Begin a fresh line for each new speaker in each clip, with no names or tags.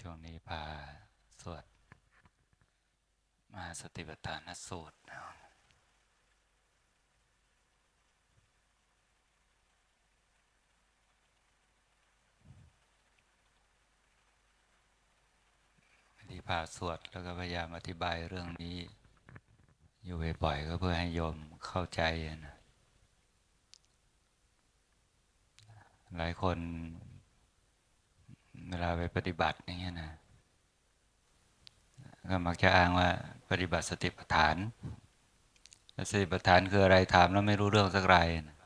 ช่วงนี้พาสวด มาสติปัฏฐานสูตรนะที่พาสวดแล้วก็พยายามอธิบายเรื่องนี้ อยู่บ่อยๆก็เพื่อให้โยมเข้าใจนะหลายคน เวลาไปปฏิบัติอย่างเงี้ยนะก็มักจะอ้างว่าปฏิบัติสติปัฏฐานสติปัฏฐานคืออะไรถามแล้วไม่รู้เรื่องสักไรนะ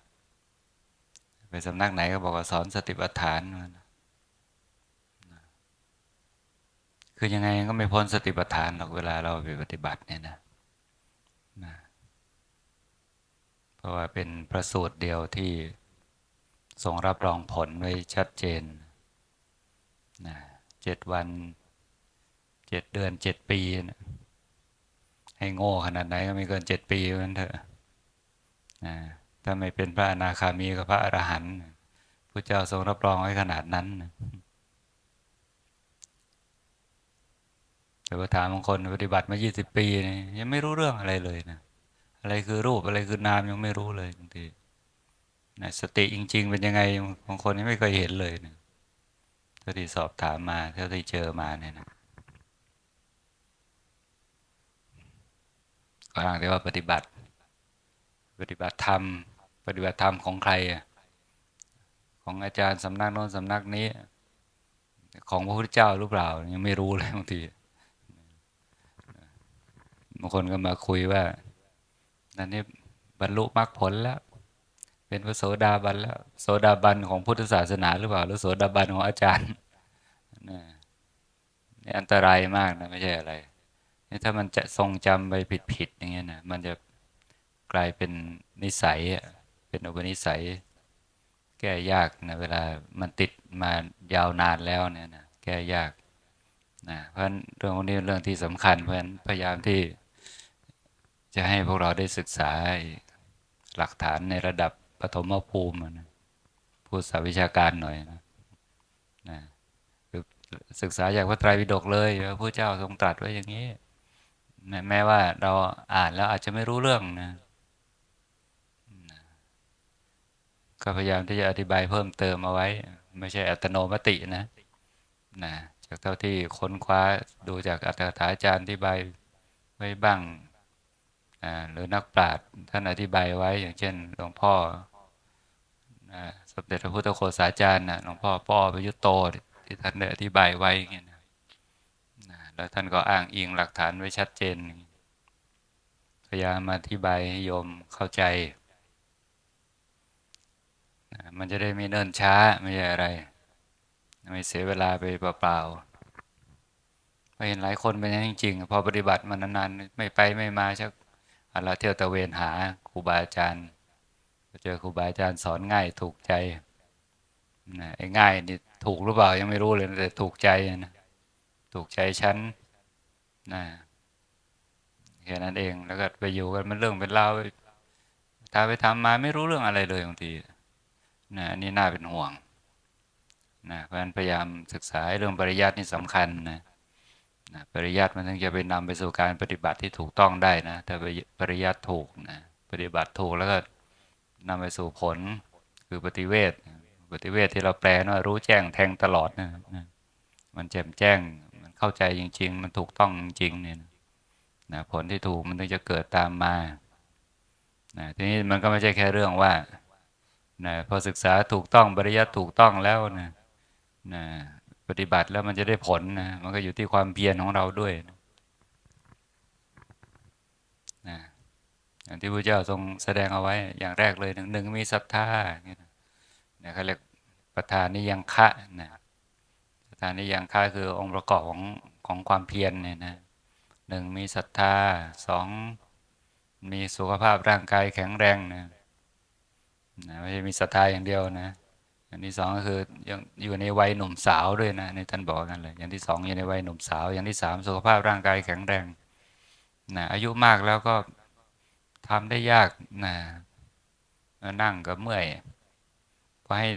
ไปสำนักไหนก็บอกว่าสอนสติปัฏฐานนะคือยังไงก็ไม่พ้นสติปัฏฐานหรอกเวลาเราไปปฏิบัติเนี่ยนะนะเพราะว่าเป็นพระสูตรเดียวที่ทรงรับรองผลไว้ชัดเจน นะเจ็ดวันเจ็ดเดือนเจ็ดปีนะให้โง่ขนาดไหนก็ไม่เกินเจ็ดปีนั่นเถอะนะถ้าไม่เป็นพระอนาคามีกับพระอรหันต์พระเจ้าทรงรับรองไว้ขนาดนั้นนะแต่ว่าถามบางคนปฏิบัติมา 20 ปีนี่ยังไม่รู้เรื่องอะไรเลยนะ อะไรคือรูปอะไรคือนามยังไม่รู้เลยบางทีนะสติจริง ๆ เป็นยังไงบางคนยังไม่เคยเห็นเลยนะ เท่าที่สอบถามมาเท่าที่เจอมาเนี่ยนะก็อ้างแต่ว่าปฏิบัติ ปฏิบัติธรรม ปฏิบัติธรรมของใครอะของอาจารย์สำนักโน้นสำนักนี้ ของพระพุทธเจ้าหรือเปล่า ยังไม่รู้เลยบางทีบางคนก็มาคุยว่านั่นนี่บรรลุมรรคผลแล้ว เป็นพระโสดาบันแล้วโสดาบันของพุทธศาสนาหรือเปล่า หรือโสดาบันของอาจารย์นี่อันตรายมากนะไม่ใช่อะไรนี่ถ้ามันจะทรงจำไปผิดๆอย่างเงี้ยนะมันจะกลายเป็นนิสัยเป็นอุปนิสัย แก้ยากนะเวลามันติดมายาวนานแล้วเนี่ยนะแก้ยากนะเพราะเรื่องนี้เรื่องที่สำคัญเพราะฉะนั้นพยายามที่จะให้พวกเราได้ศึกษาหลักฐานในระดับ ปฐมภูมินะพูดสาวิชาการหน่อยนะนะคือศึกษาจากพระไตรปิฎกเลยพระพุทธเจ้าทรงตรัสไว้อย่างนี้ แม้ว่าเราอ่านแล้วอาจจะไม่รู้เรื่องนะก็พยายามที่จะอธิบายเพิ่มเติมเอาไว้ ไม่ใช่อัตโนมตินะนะจากเท่าที่ค้นคว้าดูจากอัตถาจารย์ที่ใบไว้บ้างหรือนักปราชญ์ท่านอธิบายไว้อย่างเช่นหลวงพ่อ สมเด็จพระพุทธโฆษาจารย์หลวงพ่อป้อพยุตโตที่ท่านได้อธิบายไว้เงี้ยนะแล้วท่านก็อ้างอิงหลักฐานไว้ชัดเจน พยายามอธิบายให้โยมเข้าใจ มันจะได้ไม่เนิ่นช้าไม่ใช่อะไร ไม่เสียเวลาไปเปล่าๆเห็นหลายคนเป็นอย่างจริงๆ พอปฏิบัติมานานๆ ไม่ไปไม่มาชักอะไรเที่ยวตะเวนหาครูบาอาจารย์ เจอครูบาอาจารย์สอนง่ายถูกใจนะไอ้ง่ายนี่ถูกหรือเปล่ายังไม่รู้เลยแต่ถูกใจนะถูกใจฉันนะแค่นั้นเองแล้วก็ไปอยู่กันมันเรื่องเป็นเล่าถ้าไปทำมาไม่รู้เรื่องอะไรเลยบางทีนะอันนี้น่าเป็นห่วงนะเพราะฉะนั้นพยายามศึกษาเรื่องปริยัตินี่สำคัญนะนะปริยัติมันถึงจะไปนำไปสู่การปฏิบัติที่ถูกต้องได้นะถ้าปริยัติถูกนะปฏิบัติถูกแล้วก็ นำไปสู่ผลคือปฏิเวทปฏิเวทที่เราแปลว่ารู้แจ้งแทงตลอดนะมันแจ่มแจ้งมันเข้าใจจริง ๆ มันถูกต้องจริงๆเนี่ยนะผลที่ถูกมันถึงจะเกิดตามมานะทีนี้มันก็ไม่ใช่แค่เรื่องว่านะพอศึกษาถูกต้องปริยัติถูกต้องแล้วนะนะปฏิบัติแล้วมันจะได้ผลนะมันก็อยู่ที่ความเพียรของเราด้วยนะ อย่างที่พระเจ้าทรงแสดงเอาไว้อย่างแรกเลยหนึ่งหนึ่งมีศรัทธาเนี่ยนะเขาเรียกประธานนิยังคะนะประธานนิยังคะคือองค์ประกอบของของความเพียรเนี่ยนะหนึ่งมีศรัทธาสองมีสุขภาพร่างกายแข็งแรงนะนะไม่ใช่มีศรัทธาอย่างเดียวนะอย่างที่สองก็คือยังอยู่ในวัยหนุ่มสาวด้วยนะในท่านบอกกันเลยอย่างที่สองอยู่ในวัยหนุ่มสาว อย่างที่สามสุขภาพร่างกายแข็งแรงนะอายุมากแล้วก็ ทำได้ยากนะนั่งก็เมื่อยพอให้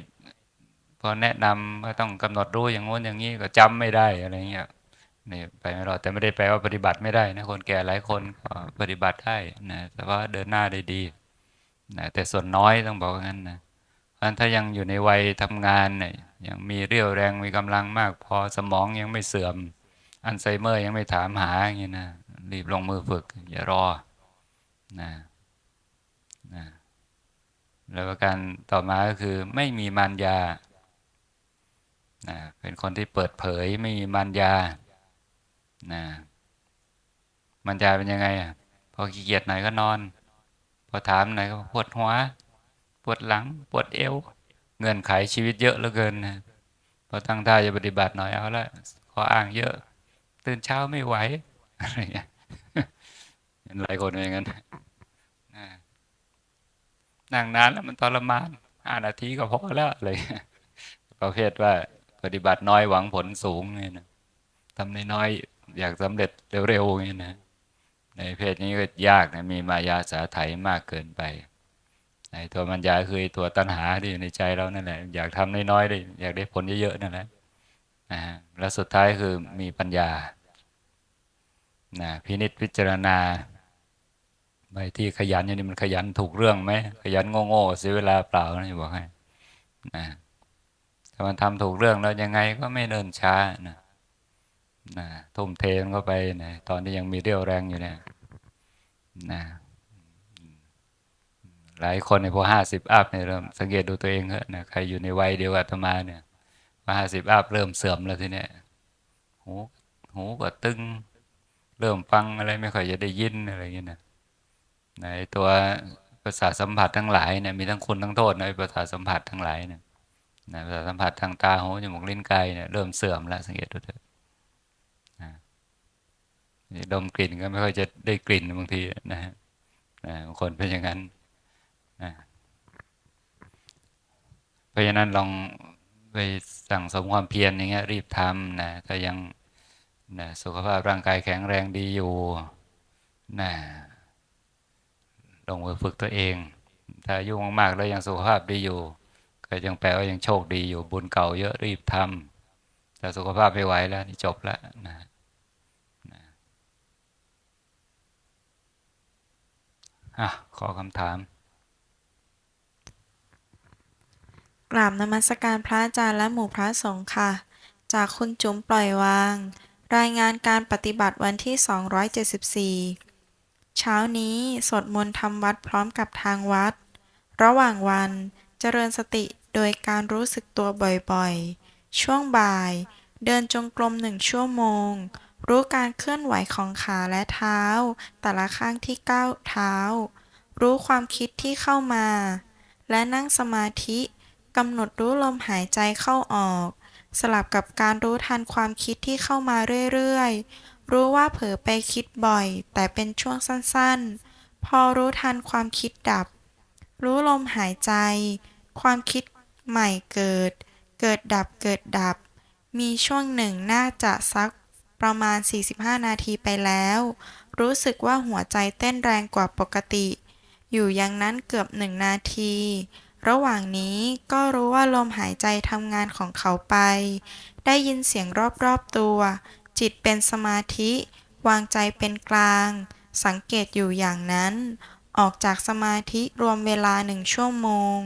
พอแนะนำว่าต้องกำหนดรู้อย่างงู้นอย่างนี้ก็จำไม่ได้อะไรเงี้ยนี่ไปไม่รอดแต่ไม่ได้แปลว่าปฏิบัติไม่ได้นะคนแก่หลายคนก็ปฏิบัติได้นะแต่ว่าเดินหน้าได้ดีนะแต่ส่วนน้อยต้องบอกว่างั้นนะเพราะถ้ายังอยู่ในวัยทำงานเนี่ยยังมีเรี่ยวแรงมีกำลังมาก พอสมองยังไม่เสื่อม อัลไซเมอร์ยังไม่ถามหาอย่างนี้นะรีบลงมือฝึก อย่ารอ นะนะแล้วประการต่อมาก็คือไม่มีมารยานะเป็นคนที่เปิดเผยไม่มีมารยานะมารยาเป็นยังไงอะพอขี้เกียจหน่อยก็นอน พอถามหน่อยก็ปวดหัว ปวดหลัง ปวดเอว เงื่อนไขชีวิตเยอะเหลือเกินนะพอตั้งท่าจะปฏิบัติหน่อยเอาละขออ้างเยอะ ตื่นเช้าไม่ไหวอะไรเงี้ยเห็นหลายคนเป็นอย่างนั้น นั่งนานแล้วมันทรมานห้านาทีก็พอแล้วอะไรเงี้ยประเภทว่า ปฏิบัติน้อยหวังผลสูงเนี่ยนะทำน้อยๆอยากสำเร็จเร็วๆเนี่ยนะในเพศนี้ก็ยากนะมีมายาสาไถมากเกินไปในตัวมัญญาคือตัวตัณหาที่อยู่ในใจเรานั่นแหละ อยากทำน้อยๆได้อยากได้ผลเยอะๆนั่นแหละนะแล้วสุดท้ายคือมีปัญญานะพินิจพิจารณา ไปที่ขยันอย่างนี้มันขยันถูกเรื่องไหมขยันโง่ๆเสียเวลาเปล่านะจะบอกให้นะถ้ามันทำถูกเรื่องแล้วยังไงก็ไม่เนินช้านะนะทุ่มเทมันเข้าไปนะตอนที่ยังมีเรี่ยวแรงอยู่เนี่ยนะหลายคนในพอห้าสิบอัพเนี่ยเริ่มสังเกตดูตัวเองเถอะนะใครอยู่ในวัยเดียวกับอาตมาเนี่ยพอห้าสิบอัพเริ่มเสื่อมแล้วทีเนี้ยหูหูก็ตึง เริ่มฟังอะไรไม่ค่อยจะได้ยินอะไรอย่างเงี้ยนะ ในตัวประสาทสัมผัสทั้งหลายเนี่ยมีทั้งคุณทั้งโทษในประสาทสัมผัสทั้งหลายเนี่ยนะประสาทสัมผัสทางตาหูจมูกลิ้นกายเนี่ยเริ่มเสื่อมแล้วสังเกตดูเถอะนะนี่ดมกลิ่นก็ไม่ค่อยจะได้กลิ่นบางทีนะฮะนะบางคนเป็นอย่างนั้นนะเพราะฉะนั้นลองไปสั่งสมความเพียรอย่างเงี้ยรีบทำนะถ้ายังนะสุขภาพร่างกายแข็งแรงดีอยู่นะ ลงมือฝึกตัวเอง ถ้าอายุ่งมากๆแล้วยังสุขภาพดีอยู่ ก็ยังแปลว่ายังโชคดีอยู่บุญเก่าเยอะรีบทำแต่สุขภาพไม่ไหวแล้วนี่จบแล้วนะนะอะขอคำถาม
กราบนมัสการพระอาจารย์และหมู่พระสงฆ์ค่ะ จากคุณจุ๋มปล่อยวาง รายงานการปฏิบัติวันที่ 274 เช้านี้สวดมนต์ทำวัดพร้อมกับทางวัด ระหว่างวันเจริญสติโดยการรู้สึกตัวบ่อยๆ ช่วงบ่าย เดินจงกรมหนึ่งชั่วโมง รู้การเคลื่อนไหวของขาและเท้า แต่ละข้างที่ก้าวเท้า รู้ความคิดที่เข้ามา และนั่งสมาธิกำหนดรู้ลมหายใจเข้าออก สลับกับการรู้ทันความคิดที่เข้ามาเรื่อยๆ รู้ว่าเผลอไปคิดบ่อย แต่เป็นช่วงสั้นๆ พอรู้ทันความคิดดับ รู้ลมหายใจ ความคิดใหม่เกิด เกิดดับเกิดดับ มีช่วงหนึ่งน่าจะสักประมาณ 45 นาทีไปแล้ว รู้สึกว่าหัวใจเต้นแรงกว่าปกติ อยู่อย่างนั้นเกือบหนึ่งนาที ระหว่างนี้ก็รู้ว่าลมหายใจทำงานของเขาไป ได้ยินเสียงรอบๆตัว จิตเป็นสมาธิ วางใจเป็นกลาง สังเกตอยู่อย่างนั้น ออกจากสมาธิรวมเวลาหนึ่งชั่วโมง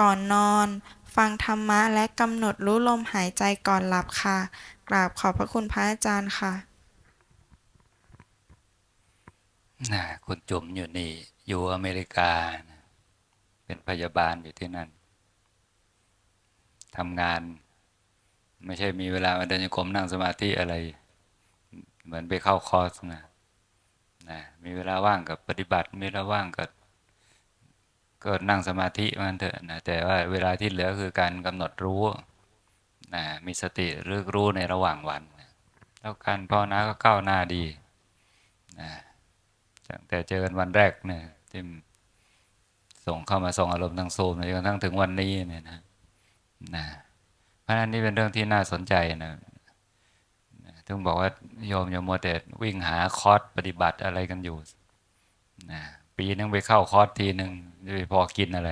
ก่อนนอน ฟังธรรมะและกำหนดรู้ลมหายใจก่อนหลับค่ะ กราบขอบพระคุณพระอาจารย์ค่ะ
นะคุณจุ๋มอยู่นี่ อยู่อเมริกา เป็นพยาบาลอยู่ที่นั่นทำงาน ไม่ใช่มีเวลามาเดินโยกมนั่งสมาธิอะไร เหมือนไปเข้าคอร์สนะนะมีเวลาว่างกับปฏิบัติ มีเวลาว่างกับก็นั่งสมาธิมันเถอะนะแต่ว่าเวลาที่เหลือคือการกำหนดรู้นะมีสติรึกรู้ในระหว่างวันนะแล้วการภาวนาก็ก้าวหน้าดีนะตั้งแต่เจอกันวันแรกเนี่ยที่ส่งเข้ามาส่งอารมณ์ทางโซมจนกระทั่งถึงวันนี้เนี่ยนะนะเพราะฉะนั้นนี่เป็นเรื่องที่น่าสนใจนะ ถึงบอกว่าโยมอย่ามัวแต่วิ่งหาคอร์สปฏิบัติอะไรกันอยู่นะปีนึงไปเข้าคอร์สทีหนึ่งจะพอกินอะไร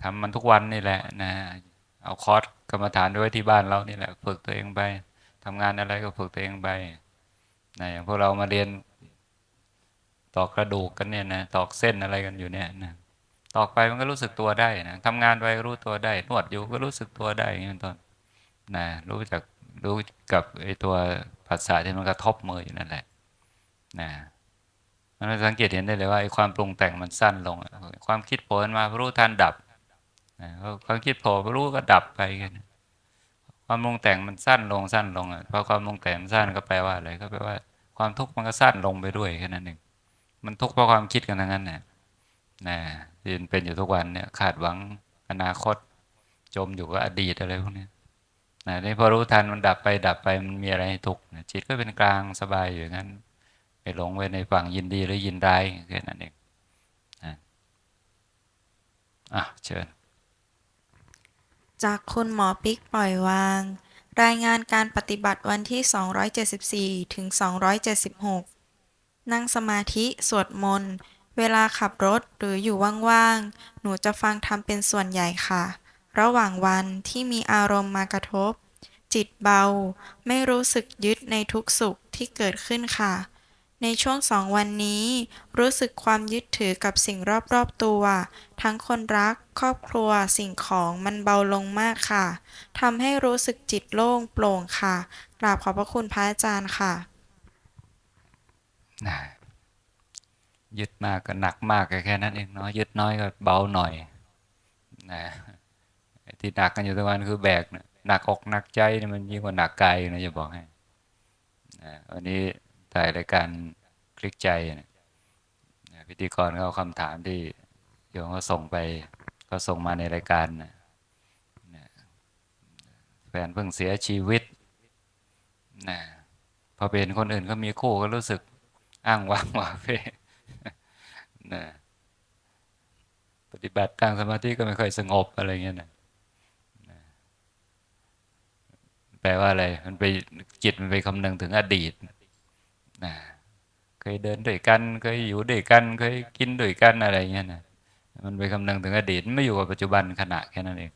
ทำมันทุกวันนี่แหละนะเอาคอร์สกรรมฐานไว้ที่บ้านเรานี่แหละ ฝึกตัวเองไปทำงานอะไรก็ฝึกตัวเองไปนะอย่างพวกเรามาเรียนตอกกระดูกกันเนี่ยนะตอกเส้นอะไรกันอยู่เนี่ยนะตอกไปมันก็รู้สึกตัวได้นะทำงานไปรู้ตัวได้นวดอยู่ก็รู้สึกตัวได้อย่างนี้เป็นต้น นะรู้จักรู้กับไอ้ตัวภาษาที่มันกระทบมืออยู่นั่นแหละนะมันสังเกตเห็นได้เลยว่าไอ้ความปรุงแต่งมันสั้นลง ความคิดโผล่มารู้ทันดับนะความคิดโผล่รู้ก็ดับไปกันความปรุงแต่งมันสั้นลงสั้นลงอะพอความปรุงแต่งมันสั้นก็แปลว่าอะไรก็แปลว่าความทุกข์มันก็สั้นลงไปด้วยแค่นั้นเองมันทุกข์เพราะความคิดกันทั้งนั้นเนี่ยนะที่เป็นอยู่ทุกวันเนี่ยคาดหวังอนาคต จมอยู่กับอดีตอะไรพวกนี้ นะนี่พอรู้ทันมันดับไปดับไปมันมีอะไรให้ทุกข์จิตก็เป็นกลางสบายอยู่อย่างนั้นไปหลงไว้ในฝั่งยินดีหรือยินร้ายแค่นั้นเองนะอะเชิญ
จากคุณหมอปิ๊กปล่อยวาง รายงานการปฏิบัติวันที่ 274 ถึง 276 นั่งสมาธิสวดมนต์ เวลาขับรถหรืออยู่ว่าง ๆ หนูจะฟังทำเป็นส่วนใหญ่ค่ะ ระหว่างวันที่มีอารมณ์มากระทบ จิตเบา ไม่รู้สึกยึดในทุกสุขที่เกิดขึ้นค่ะ ในช่วงสองวันนี้ รู้สึกความยึดถือกับสิ่งรอบๆตัว ทั้งคนรัก ครอบครัว สิ่งของมันเบาลงมากค่ะทำให้รู้สึกจิตโล่งโปร่งค่ะกราบขอบพระคุณพระอาจารย์ค่ะ
นะยึดมากก็หนักมากก็แค่นั้นเองเนาะยึดน้อยก็เบาหน่อยนะ ที่หนักกันอยู่ทุกวันคือแบกนะหนักอกหนักใจนี่มันยิ่งกว่าหนักกายนะจะบอกให้นะวันนี้ถ่ายรายการคลิกใจนะพิธีกรเขาเอาคำถามที่โยมเขาส่งไปก็ส่งมาในรายการนะแฟนเพิ่งเสียชีวิตนะพอเป็นคนอื่นก็มีคู่ก็รู้สึกอ้างว้างหวาเฟ่นะปฏิบัติตั้งสมาธิก็ไม่ค่อยสงบอะไรเงี้ยนะนะแปลว่าอะไร มันไปจิตมันไปคำนึงถึงอดีตนะเคยเดินด้วยกัน เคยอยู่ด้วยกัน เคยกินด้วยกันอะไรเงี้ยนะมันไปคำนึงถึงอดีตไม่อยู่กับปัจจุบันขณะแค่นั้นเอง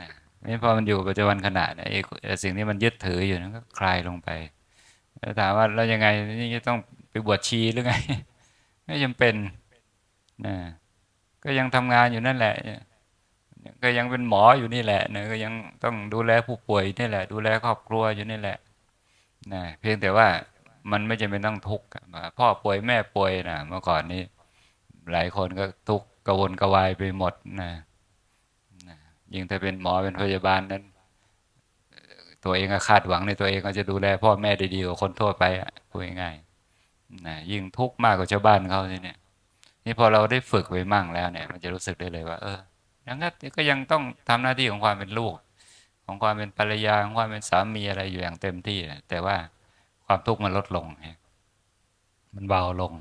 นะนี่พอมันอยู่ปัจจุบันขณะเนี่ยไอสิ่งที่มันยึดถืออยู่นั้นก็คลายลงไปแล้วถามว่าเรายังไงนี่จะต้องไปบวชชีหรือไง ไม่จำเป็นนะก็ยังทำงานอยู่นั่นแหละ ก็ยังเป็นหมออยู่นี่แหละนะก็ยังต้องดูแลผู้ป่วยนี่แหละ ดูแลครอบครัวอยู่นี่แหละนะเพียงแต่ว่ามันไม่จำเป็นต้องทุกข์พ่อป่วยแม่ป่วยนะเมื่อก่อนนี้ หลายคนก็ทุกข์กระวนกระวายไปหมดนะนะยิ่งถ้าเป็นหมอเป็นพยาบาลนั้น ตัวเองก็คาดหวังในตัวเองก็จะดูแลพ่อแม่ได้ดีกว่าคนทั่วไปอะพูดง่ายๆนะยิ่งทุกข์มากกว่าชาวบ้านเขาเนี่ยนี่พอเราได้ฝึกไปมั่งแล้วเนี่ย มันจะรู้สึกได้เลยว่า เออ อย่างนั้นก็ยังต้องทำหน้าที่ของความเป็นลูก ของความเป็นภรรยาของความเป็นสามีอะไรอยู่อย่างเต็มที่นะแต่ว่าความทุกข์มันลดลงฮะมันเบาลง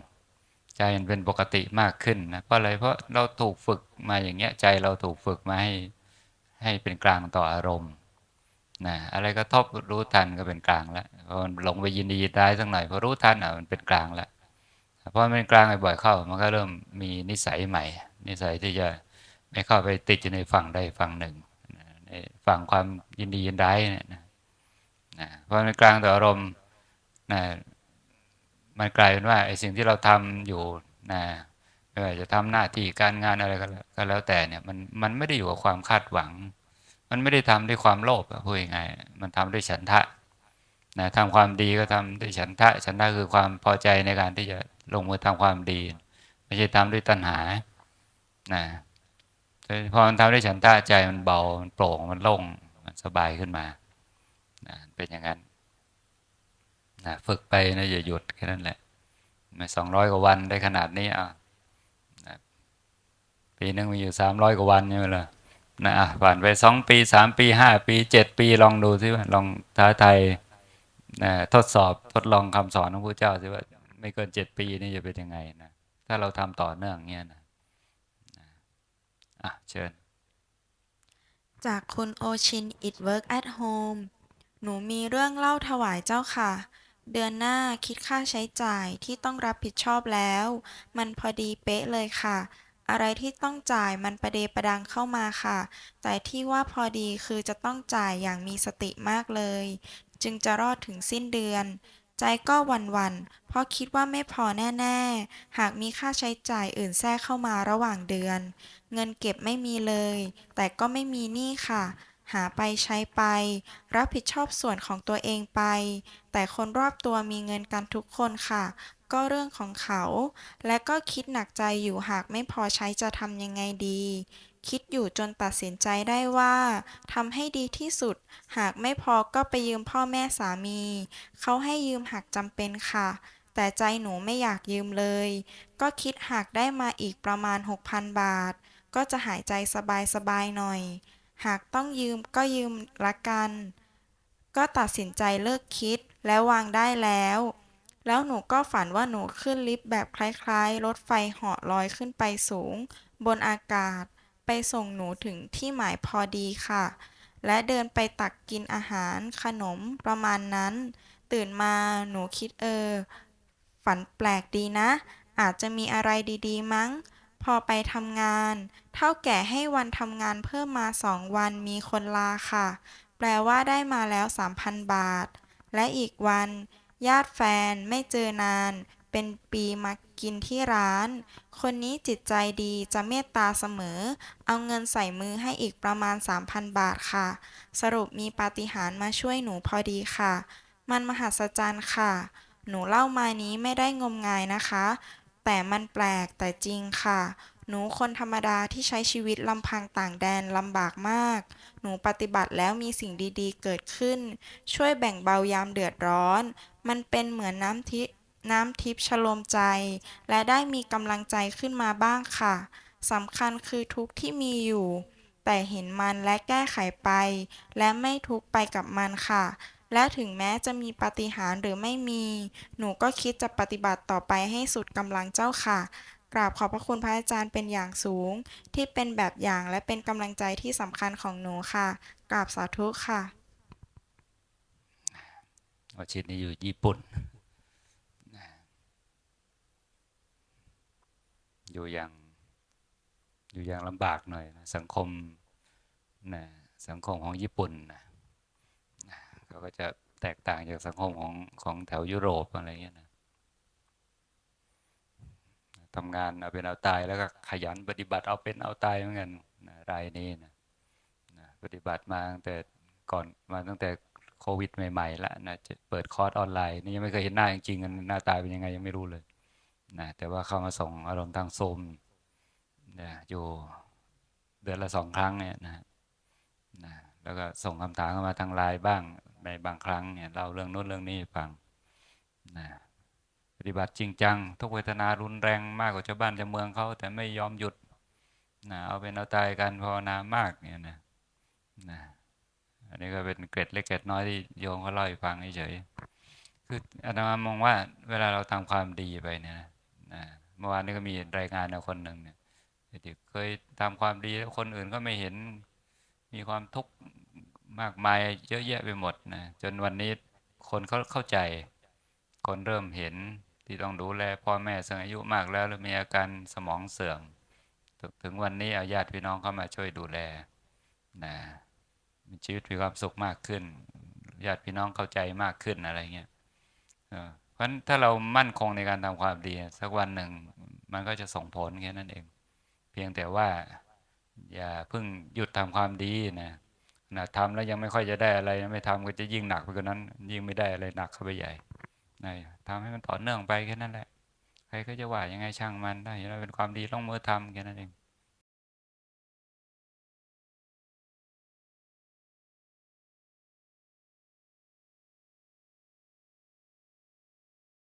ใจมันเป็นปกติมากขึ้นนะเพราะอะไรเพราะเราถูกฝึกมาอย่างเงี้ยใจเราถูกฝึกมาให้ให้เป็นกลางต่ออารมณ์นะอะไรก็ทบรู้ทันก็เป็นกลางแล้วพอมันหลงไปยินดียินร้ายสักหน่อยพอรู้ทันอะมันเป็นกลางแล้วพอมันเป็นกลางบ่อยๆเข้า มันก็เริ่มมีนิสัยใหม่ นิสัยที่จะ ไม่เข้าไปติดอยู่ในฝั่งใดฝั่งหนึ่งในฝั่งความยินดียินร้ายเนี่ยนะนะพอมันเป็นกลางต่ออารมณ์นะมันกลายเป็นว่าไอ้สิ่งที่เราทำอยู่นะไม่ว่าจะทำหน้าที่การงานอะไรก็แล้วแต่เนี่ยมันมันไม่ได้อยู่กับความคาดหวัง มันไม่ได้ทำด้วยความโลภพูดยังไงมันทำด้วยฉันทะนะทำความดีก็ทำด้วยฉันทะฉันทะคือความพอใจในการที่จะลงมือทำความดี ไม่ใช่ทำด้วยตัณหานะ พอมันทำด้วยฉันทะใจมันเบา มันโปร่ง มันโล่ง มันสบายขึ้นมานะเป็นอย่างนั้นนะฝึกไปนะอย่าหยุดแค่นั้นแหละมาสองร้อยกว่าวันได้ขนาดนี้อะนะปีนึงมีอยู่สามร้อยกว่าวันใช่ไหมล่ะนะผ่านไปสองปีสามปีห้าปีเจ็ดปีลองดูสิว่าลองท้าทายนะทดสอบทดลองคำสอนของพระเจ้าสิว่าไม่เกินเจ็ดปีนี่จะเป็นยังไงนะถ้าเราทำต่อเนื่องเงี้ยนะ อะเชิญ
จากคุณโอชิน it work at home หนูมีเรื่องเล่าถวายเจ้าค่ะ เดือนหน้าคิดค่าใช้จ่ายที่ต้องรับผิดชอบแล้ว มันพอดีเป๊ะเลยค่ะ อะไรที่ต้องจ่ายมันประเดประดังเข้ามาค่ะ แต่ที่ว่าพอดีคือจะต้องจ่ายอย่างมีสติมากเลย จึงจะรอดถึงสิ้นเดือน ใจก็หวั่นๆเพราะคิดว่าไม่พอแน่ ๆ หากมีค่าใช้จ่ายอื่นแทรกเข้ามาระหว่างเดือน เงินเก็บไม่มีเลย แต่ก็ไม่มีหนี้ค่ะ หาไปใช้ไป รับผิดชอบส่วนของตัวเองไป แต่คนรอบตัวมีเงินกันทุกคนค่ะ ก็เรื่องของเขา และก็คิดหนักใจอยู่หากไม่พอใช้จะทำยังไงดี คิดอยู่จนตัดสินใจได้ว่าทำให้ดีที่สุด หากไม่พอก็ไปยืมพ่อแม่สามี เขาให้ยืมหากจำเป็นค่ะแต่ใจหนูไม่อยากยืมเลย ก็คิดหากได้มาอีกประมาณ 6,000 บาท ก็จะหายใจสบายๆหน่อย หากต้องยืมก็ยืมละกัน ก็ตัดสินใจเลิกคิดและวางได้แล้ว แล้วหนูก็ฝันว่าหนูขึ้นลิฟต์แบบคล้ายๆ รถไฟเหาะลอยขึ้นไปสูง บนอากาศ ไปส่งหนูถึงที่หมายพอดีค่ะ และเดินไปตักกินอาหารขนมประมาณนั้น ตื่นมาหนูคิดเออ ฝันแปลกดีนะ อาจจะมีอะไรดีๆมั้ง พอไปทำงาน เท่าแก่ให้วันทำงานเพิ่มมาสองวันมีคนลาค่ะ แปลว่าได้มาแล้ว 3,000 บาท และอีกวัน ญาติแฟนไม่เจอนาน เป็นปีมากินที่ร้าน คนนี้จิตใจดีจะเมตตาเสมอ เอาเงินใส่มือให้อีกประมาณ 3,000 บาทค่ะ สรุปมีปาฏิหาริย์มาช่วยหนูพอดีค่ะ มันมหัศจรรย์ค่ะ หนูเล่ามานี้ไม่ได้งมงายนะคะ แต่มันแปลกแต่จริงค่ะ หนูคนธรรมดาที่ใช้ชีวิตลำพังต่างแดนลำบากมาก หนูปฏิบัติแล้วมีสิ่งดีๆ เกิดขึ้น ช่วยแบ่งเบายามเดือดร้อน มันเป็นเหมือนน้ำทิน้ำทิพย์ชโลมใจ และได้มีกำลังใจขึ้นมาบ้างค่ะสำคัญคือทุกที่มีอยู่ แต่เห็นมันและแก้ไขไป และไม่ทุกไปกับมันค่ะ และถึงแม้จะมีปาฏิหาริย์หรือไม่มี หนูก็คิดจะปฏิบัติต่อไปให้สุดกำลังเจ้าค่ะ กราบขอบพระคุณพระอาจารย์เป็นอย่างสูง ที่เป็นแบบอย่างและเป็นกำลังใจที่สำคัญของหนูค่ะ กราบสาธุค่ะ
วชิตนี่อยู่ญี่ปุ่น อยู่อย่างอยู่อย่างลำบากหน่อยนะสังคมนะสังคมของญี่ปุ่นนะ เขาก็จะแตกต่างจากสังคมของของแถวยุโรปอะไรเงี้ยนะทำงานเอาเป็นเอาตายแล้วก็ขยันปฏิบัติเอาเป็นเอาตายเหมือนกันนะรายนี้นะนะปฏิบัติมาตั้งแต่ก่อนมาตั้งแต่โควิดใหม่ๆแล้วนะจะเปิดคอร์สออนไลน์นี่ยังไม่เคยเห็นหน้าจริงๆหน้าตาเป็นยังไงยังไม่รู้เลยนะแต่ว่าเข้ามาส่งอารมณ์ทางโซมนะอยู่เดือนละสองครั้งเนี่ยนะนะแล้วก็ส่งคำถามเข้ามาทางไลน์บ้าง ในบางครั้งเนี่ยเล่าเรื่องโน้นเรื่องนี้ฟังนะปฏิบัติจริงจังทุกเวทนารุนแรงมากกว่าชาวบ้านชาวเมืองเขาแต่ไม่ยอมหยุดนะเอาเป็นเอาตายกันภาวนามากเนี่ยนะนะอันนี้ก็เป็นเกร็ดเล็กเกร็ดน้อยที่โยมเขาเล่าให้ฟังเฉยคืออาตมามองว่าเวลาเราทำความดีไปเนี่ยนะเมื่อวานนี้ก็มีรายงานเอาคนหนึ่งเนี่ยเคยทำความดีแล้วคนอื่นก็ไม่เห็นมีความทุกข์ มากมายเยอะแยะไปหมดนะจนวันนี้คนเขาเข้าใจ คนเริ่มเห็นที่ต้องดูแลพ่อแม่ซึ่งอายุมากแล้วแล้วมีอาการสมองเสื่อม ถึงวันนี้อาญาติพี่น้องเข้ามาช่วยดูแลนะมีชีวิตมีความสุขมากขึ้นญาติพี่น้องเข้าใจมากขึ้นอะไรเงี้ยเออเพราะฉะนั้นถ้าเรามั่นคงในการทำความดีสักวันหนึ่งมันก็จะส่งผลแค่นั้นเอง เพียงแต่ว่าอย่าเพิ่งหยุดทำความดีนะ นะทำแล้วยังไม่ค่อยจะได้อะไร ไม่ทำก็จะยิ่งหนักไปกว่านั้น ยิ่งไม่ได้อะไรหนักเข้าไปใหญ่นะทำให้มันต่อเนื่องไปแค่นั้นแหละ ใครก็จะว่ายังไงช่างมันได้เราเป็นความดีต้องมือทำแค่นั้นเอง